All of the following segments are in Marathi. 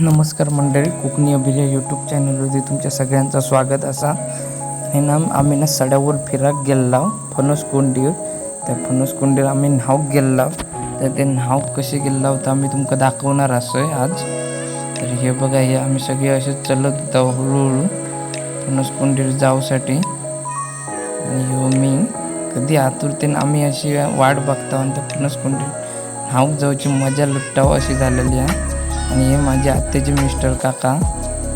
नमस्कार मंडळी कोकणी अभिजय यूट्यूब चॅनलवरती तुमच्या सगळ्यांचं स्वागत असा. आणि ना आम्ही ना सड्यावर फिराक गेल्ला. फणस कोंडीवर त्या फणस कोंडीवर आम्ही न्हाव गेल्ला. तर ते न्हाव कसे गेल्ला होता आम्ही तुमका दाखवणार असं आज. तर हे बघा हे आम्ही सगळे असे चलत होतो हळूहळू. फणस कोंडीवर जाऊसाठी. आणि हो मी कधी आतुरतेने आम्ही अशी वाट बघता आणि त्या फणस कोंडीवर न्हाव जाऊची मजा लुटावं अशी झालेली आहे. आणि हे माझे आत्याचे मिस्टर काका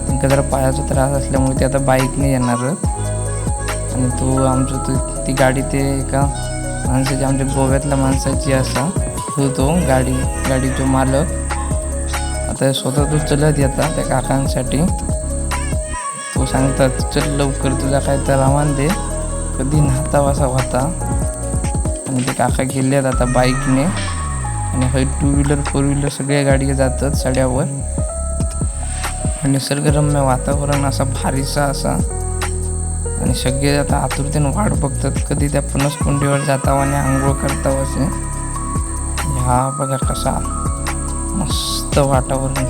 त्यांना जरा पायाचा त्रास असल्यामुळे ते आता बाईकने येणार आणि तो आमचं तो ती गाडी ते एका माणसाची आमच्या गोव्यातल्या माणसाची असा तो तो गाडी गाडीचो मालक. आता स्वतः तो चलत येता त्या काकांसाठी. तो सांगतात चल लवकर तुझा काय तर आव्हान दे. कधी नाहता वासा होता आणि ते काका गेले आहेत आता बाईकने आणि हे टू व्हीलर फोर व्हीलर सगळ्या गाडी जातात सड्यावर. निसर्गरम्य वातावरण असा भारीसा असा. आणि सगळे आता आतुरतेने वाट बघतात. कधी त्या फणसकुंडीवर जाताव आणि आंघोळ करताव असे. हा बघा कसा मस्त वातावरण.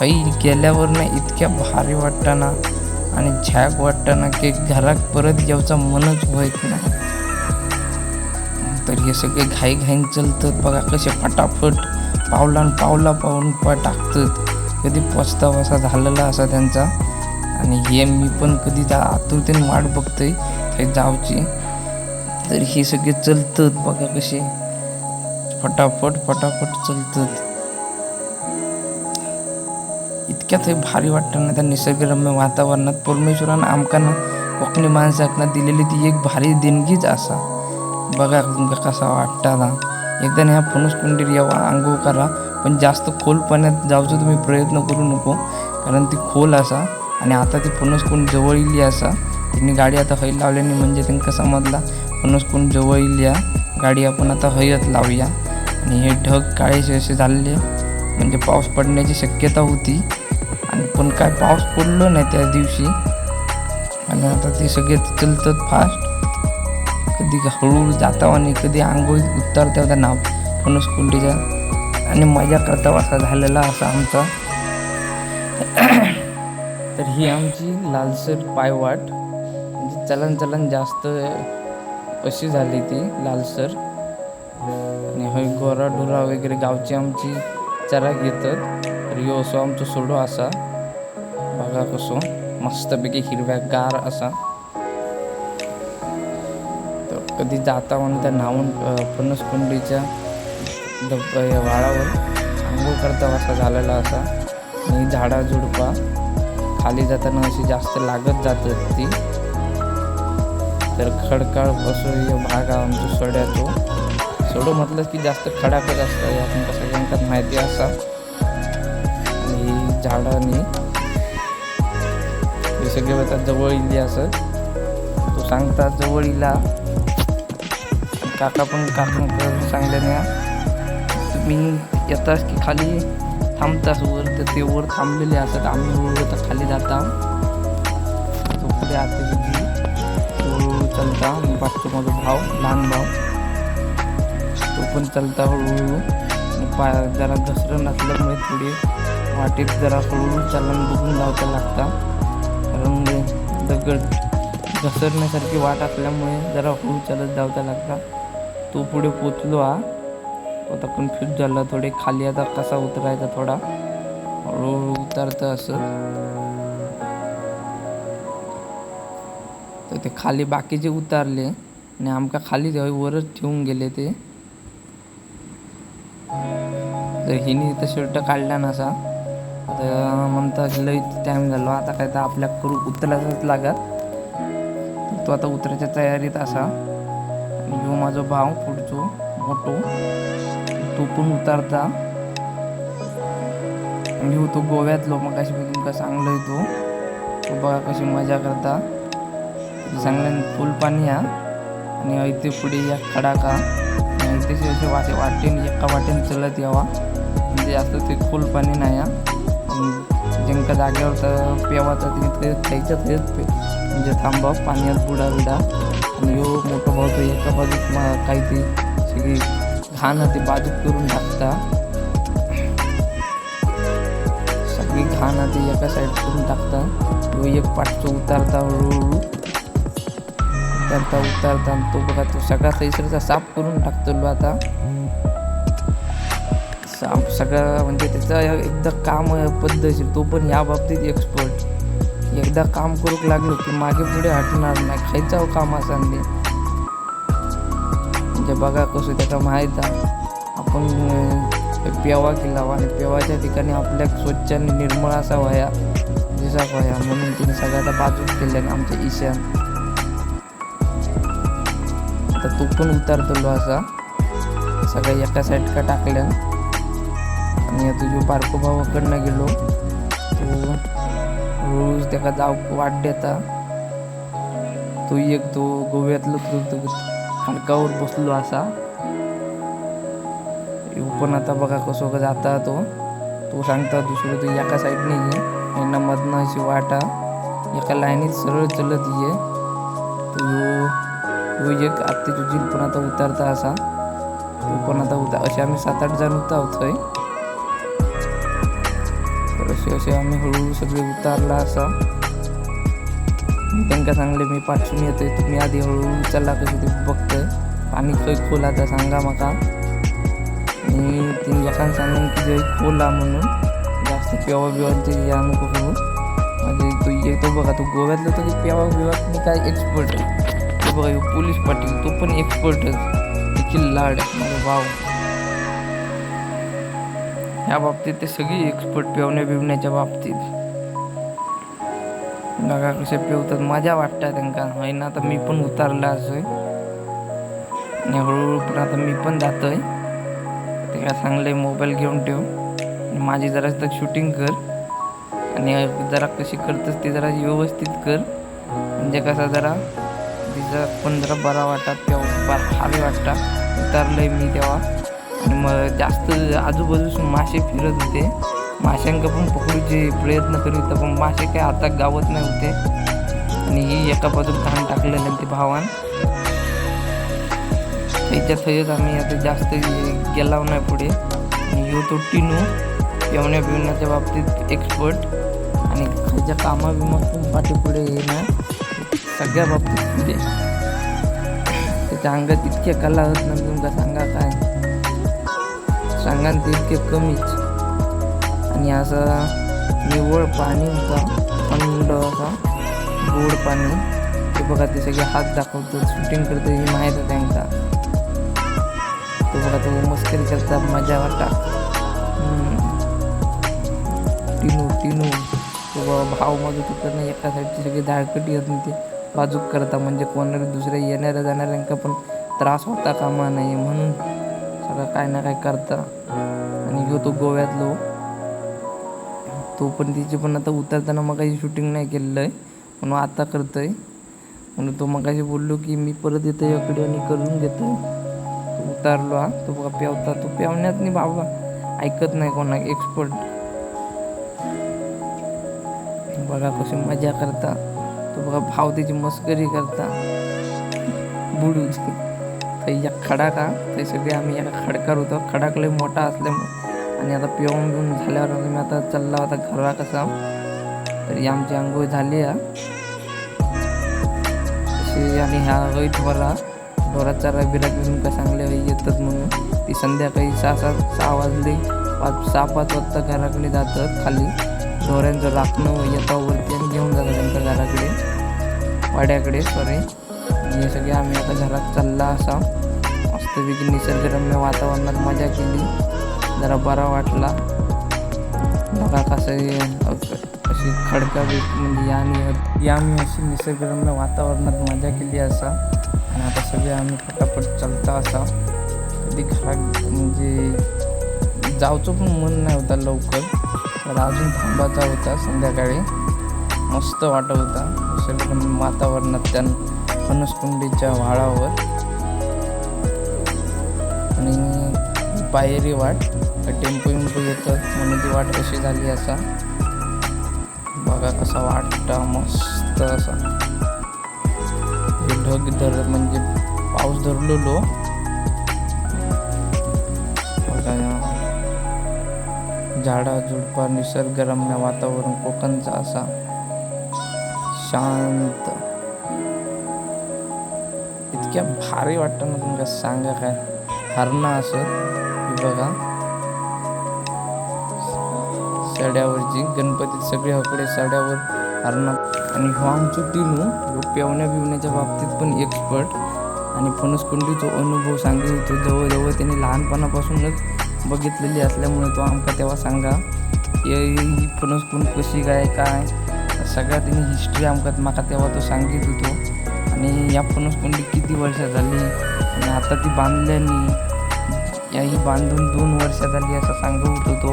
हई गेल्यावर ना इतक्या भारी वाटताना आणि झॅक वाटताना की घरात परत यायचा मनच होत नाही. तर हे सगळे घाई घाईन चलतात. बघा कसे फटाफट पावलान पावला पाहून पा टाकतात. कधी पचताव असा झालेला असा त्यांचा. आणि हे मी पण कधी त्या आतुरतेने वाट बघतोय हे जावची. तर हे सगळे चलतात. बघा कसे फटाफट फटाफट चलतात. इतक्यात हे भारी वाटतं ना त्या निसर्गरम्य वातावरणात. परमेश्वरानं आमका ना कोकणी माणसाकना दिलेली ती एक भारी देणगीच असा. बघा तुमका कसा वाटता ना एकदा ह्या फणस कुंडीर यावा आंघोळ करा पण जास्त खोल पाण्यात जाऊचं तुम्ही प्रयत्न करू नको कारण ती खोल असा आणि आता ती फणस कुंड जवळ इली असा. त्यांनी गाडी आता हय लावल्याने म्हणजे त्यांना समजला फणस कुंड जवळ इली या. गाडी आपण आता हयत लावूया. आणि हे ढग काळेसे असे झालेले म्हणजे पाऊस पडण्याची शक्यता होती. आणि पण काय पाऊस पडलो नाही त्या दिवशी. आणि आता ते सगळे चलतात फास्ट कधी हळूहळू जाता आणि कधी आंघोळीत उतरता होता नाव फणस कुंडीच्या आणि मजा करता असा झालेला असा आमचा. तर ही आमची लालसर पायवाट. म्हणजे चलन चलन जास्त अशी झाली ती लालसर. आणि हय गोरा डोरा वगैरे गावची आमची चरा घेतात. तर ह्यो असो आमचो सोडो असा. बघा कसो मस्तपैकी हिरव्या गार असा. कधी जाता म्हणून त्या न्हावून फणसकुंडीच्या डब वाळावर आंघोळ करता असा झालेला असा. आणि झाडा झुडपा खाली जाताना अशी जास्त लागत जातात ती तर खडकाळ असं या भाग आमचा सोड्याचो सोडो म्हटलं की जास्त खडाखड असतं आपण कसं सगळ्यांका माहिती असा. आणि झाडाने हे सगळे आता जवळ इली असं तो सांगता जवळ इला. काका पण काका सांगल्याने तुम्ही येतास की खाली थांबतास वर तर ते वर थांबलेले असतात आम्ही वर तर खाली जाता तो पुढे आता हळूहळू चलता पाठतो माझा भाव लहान भाव. तो पण चलता हळूहळू. पाय जरा घसरण असल्यामुळे पुढे वाटेत जरा हळूहळू चलन बघून लावता लागता. कारण दगड घसरण्यासारखी वाट असल्यामुळे जरा हळू चालत जावता लागता. तो पुढे पोचलो हा? आता कन्फ्यूज झाला थोडे. खाली आता कसा उतरायचा थोडा? हळूहळू उतरतं असं. तर ते खाली बाकीचे उतारले आणि आमका खाली वरच ठेवून गेले ते. तर हिने तर शर्ट काढला नसा तर म्हणतात लई टाईम झालो. आता काय तर आपल्या करू उतरायचाच लागत. तो आता उतरायच्या तयारीत असा. आणि ह्यो माझा भाव पुढचो मोठो. तो पण उतरता. आणि ह्यो तो गोव्यातलो मग कशी मी तुमका सांगलोय तो. तो बघा कशी मजा करता. चांगल्यान फुल पाणी हा. आणि इथे पुढे या खडाका. आणि इथे असे वाटे वाटेन एका वाटेन चलत यावा. म्हणजे जास्त ते फुल पाणी नाही हा. आणि जागेवर तर पेवाचा तिथे खायच्या थंयच म्हणजे थांबा पाण्यात बुडा बिडा ह्यो मोठा भाऊ तो एका बाजूक मा- काही ते सगळी घाण ते बाजूक करून टाकता. सगळी घाण ते एका साईड करून टाकता. तो एक पाठचं उतारता हळूहळू. उतारता उतारता तो बघा तो सगळा थैसरचा साफ करून टाकतो आता. साफ सगळा म्हणजे त्याचा एकदा काम पद्धतशीर. तो पण या बाबतीत एक्सपर्ट एकदा काम करूक लागलो की मागे पुढे हटणार नाही. खायचा काम असं नाही म्हणजे बघा कसं त्याचा माहीत आहे. आपण पेवा केला आणि पेवाच्या ठिकाणी आपल्या स्वच्छ आणि निर्मळ असा व्हाया दिसा व्हाया म्हणून तिने सगळ्यात बाजूच केल्या आमच्या ईशान आता तो पण उतारतो असा. सगळ्या एका साईड का टाकल्या. आणि आता जो बारको भावाकडनं गेलो. तेका त्याका जाऊ वाट देता. तो एक तो गोव्यातलो तो. हाडकावर बसलो असा. पण आता बघा कसो का जाता तो. तो सांगता दुसरं तो एका साईडने ये. यांना मधनं अशी वाटा. एका लाईनीत सरळ चलत ये. तो एक आत्ताची जील पण आता उतरता असा. तो पण आता उतर असे आम्ही सात आठ जण उतारतोय. तर असे असे आम्ही हळूहळू सगळे उतारला असा. मी त्यांना सांगले मी पाठवून येतोय तुम्ही आधी हळूहळू चला कसे ते बघतोय. पाणी खंय खोला तर सांगा माका. आणि तीन एकान सांगून की जय खोला म्हणून जास्त पेवा बिवांचे या नको करू. म्हणजे तो येतो बघा तो गोव्यातला तो की पेवा बिवात मी काय एक्सपर्ट आहे. तो बघा ह्यो पोलीस पाटील तो पण एक्सपर्टच किल्लाड लाड माझा म्हणजे भाव ह्या बाबतीत ते सगळी एक्सपर्ट पेवण्या बिवण्याच्या बाबतीत. बघा कसे पेवतात. मजा वाटतं त्यांना. होय ना? आता मी पण उतारला असोय आणि हळूहळू पण आता मी पण जातोय. ते काय चांगले मोबाईल घेऊन ठेव. माझी जरा तर शूटिंग कर. आणि जरा कशी करतस ते जरा व्यवस्थित कर. म्हणजे कसा जरा तिचा पण जरा बरा वाटतात तेव्हा भारी वाटतात उतारलंय मी तेव्हा. आणि मग जास्त आजूबाजूसून मासे फिरत होते. माशांका पण पकडूचे प्रयत्न करीत होता पण मासे काय आता गावत नाही होते. आणि ही एका बाजूला घाण टाकलेलं ते भावान. त्याच्या थयच आम्ही आता जास्त गेला नाही पुढे. आणि यो तो टिनू जेवण्या बिवण्याच्या बाबतीत एक्सपर्ट आणि खायच्या कामा बिमातून पाठीपुढे येणं सगळ्या बाबतीत पुढे. त्याच्या अंगात इतक्या कला होत नाही तुमका सांगा काय? सांगाल तितके कमीच. आणि असा निव्वळ पाणी होता थंड असा गोड पाणी. ते बघा ते सगळे हात दाखवतो शूटिंग करतो ही माहीत आहे त्यांना तो बघा तो मस्करी करता मजा वाटा. टिनू टिनू. तो बाबा भाव माझं तिकडनं एका साईडची सगळी धाडकटी येत ते बाजूक करता. म्हणजे कोणाला दुसऱ्या येणाऱ्या जाणाऱ्यांका पण त्रास होता कामा नाही म्हणून. सगळं काय ना काय करता. आणि घेऊ तो गोव्यातलो. तो पण तिची पण आता उतरताना मग काही शूटिंग नाही केलेलं आहे म्हणून आता करतोय. म्हणून तो मगाशी बोललो की मी परत येतो याकडे आणि करून घेतो तो उतारलो हा. तो बघा पेवता तो पेवण्यात नाही बाबा. ऐकत नाही कोणा एक्सपर्ट बघा कशी मजा करता. तो बघा भाव त्याची मस्करी करता. बुडू तर एक खडाका ते सगळे आम्ही एका खडकार होतो. खडाक लय मोठा असल्यामुळे आणि आता पिऊन बिऊन झाल्यावर आम्ही आता चालला आता घरा कसा. तरी आमची आंघोळ झाली आहे आणि ह्या वैत ढोरा ढोरात चारा बिरात घेऊन का चांगले येतात म्हणून. ती संध्याकाळी सहा सात सहा वाजली. पाच सहा पाच वाजता घराकडे जातात खाली. ढोऱ्यांचं राखणं येतावरती आणि घेऊन जातात त्यांच्या घराकडे. वाड्याकडे सॉरी हे सगळे आम्ही आता घरात चालला असा. मस्तपैकी निसर्गरम्य वातावरणात मजा केली. जरा बरा वाटला. बघा कसं अशी खडका म्हणजे याने आम्ही अशी निसर्गरम्य वातावरणात मजा केली असा. आणि आता सगळे आम्ही पटापट चालता असा. कधी खराब म्हणजे जावचं पण मन नाही होता लवकर. तर अजून थांबायचा होता संध्याकाळी. मस्त वाटत होता. निसर्गरम्य वातावरणात त्यानं. फणसकुंडीच्या व्हाळावर आणि पायरी वाट टेम्पो विम्पो येतात म्हणून ती वाट कशी झाली असा. बघा कसा वाटता मस्त असा. ढग धर म्हणजे पाऊस धरलेलो. झाडा झुडपा निसर्गरम्य वातावरण कोकणचा असा. शांत. इतक्या भारी वाटतं ना तुमच्या सांगा काय. हरणं असत बघा. सड्यावरची गणपतीत सगळे हकडे सड्यावर हरणं. आणि ह्यो आमचो टिनू ह्यो पेवण्या बिवण्याच्या बाबतीत पण एक्सपर्ट आणि फणसकुंडीचा अनुभव सांगितला तो जवळजवळ त्याने लहानपणापासूनच बघितलेली असल्यामुळे तो आमका तेव्हा सांगा की ही फणसकुंड कशी काय काय? सगळ्या त्याने हिस्ट्री आमका माका तेव्हा तो सांगित होतो. आणि या फणसकुंडी किती वर्ष झाली? आणि आता ती बांधल्यानी या ही बांधून दोन वर्ष झाली असं सांगत होतो तो.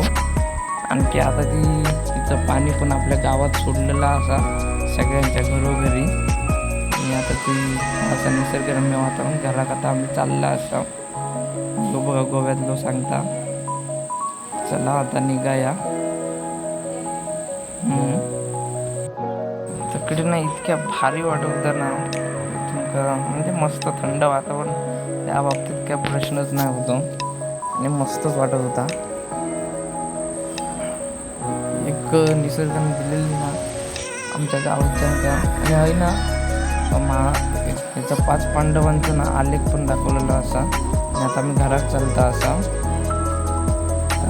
आणखी आता ती तिचं पाणी पण आपल्या गावात सोडलेला असा सगळ्यांच्या घरोघरी. आणि आता ती असं निसर्गरम्य वातावरण घरात आता आम्ही चालला असा तो बघा गोव्यातलो सांगता. चला आता निघाया. तिकडे ना इतक्या भारी वाटत होतं ना. तुमका म्हणजे मस्त थंड वातावरण. त्या बाबतीत काय प्रश्नच नाही होतो. आणि मस्तच वाटत होता. एक निसर्गाने दिलेली ना आमच्या गावाच्या त्या आणि आहे ना मा याचा पाच पांडवांचं ना आलेख पण दाखवलेला असा. आणि आता आम्ही घरात चालता असा.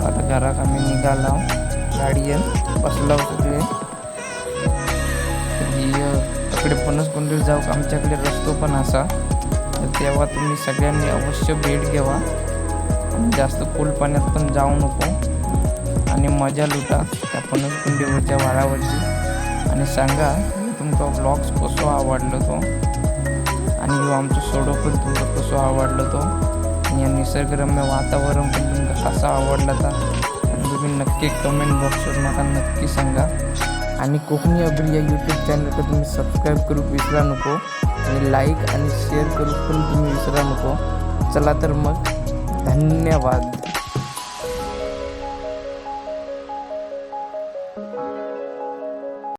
आता घरात आम्ही निघाला. गाडीयन बसला सगळे. पणसकुंडीला जाऊ आमच्याकडे रस्तो पण असा. तर तेव्हा तुम्ही सगळ्यांनी अवश्य भेट घ्यावा. आणि जास्त खोल पाण्यात पण जाऊ नको. आणि मजा लुटा त्या पणसकुंडीवरच्या वारावरची. आणि सांगा तुमचा ब्लॉग्स कसो आवडलो तो? आणि ह्यो आमचं सोडो पण तुमचा कसो आवडलो तो? आणि या निसर्गरम्य वातावरण पण तुमका कसा आवडला तर आणि तुम्ही नक्की कमेंट बॉक्सवर मला नक्की सांगा. आणि कोकणी अब्री या यूट्यूब चॅनलला तुम्ही सबस्क्राईब करू विसरा नको. आणि लाईक आणि शेअर करू पण तुम्ही विसरा नको. चला तर मग धन्यवाद.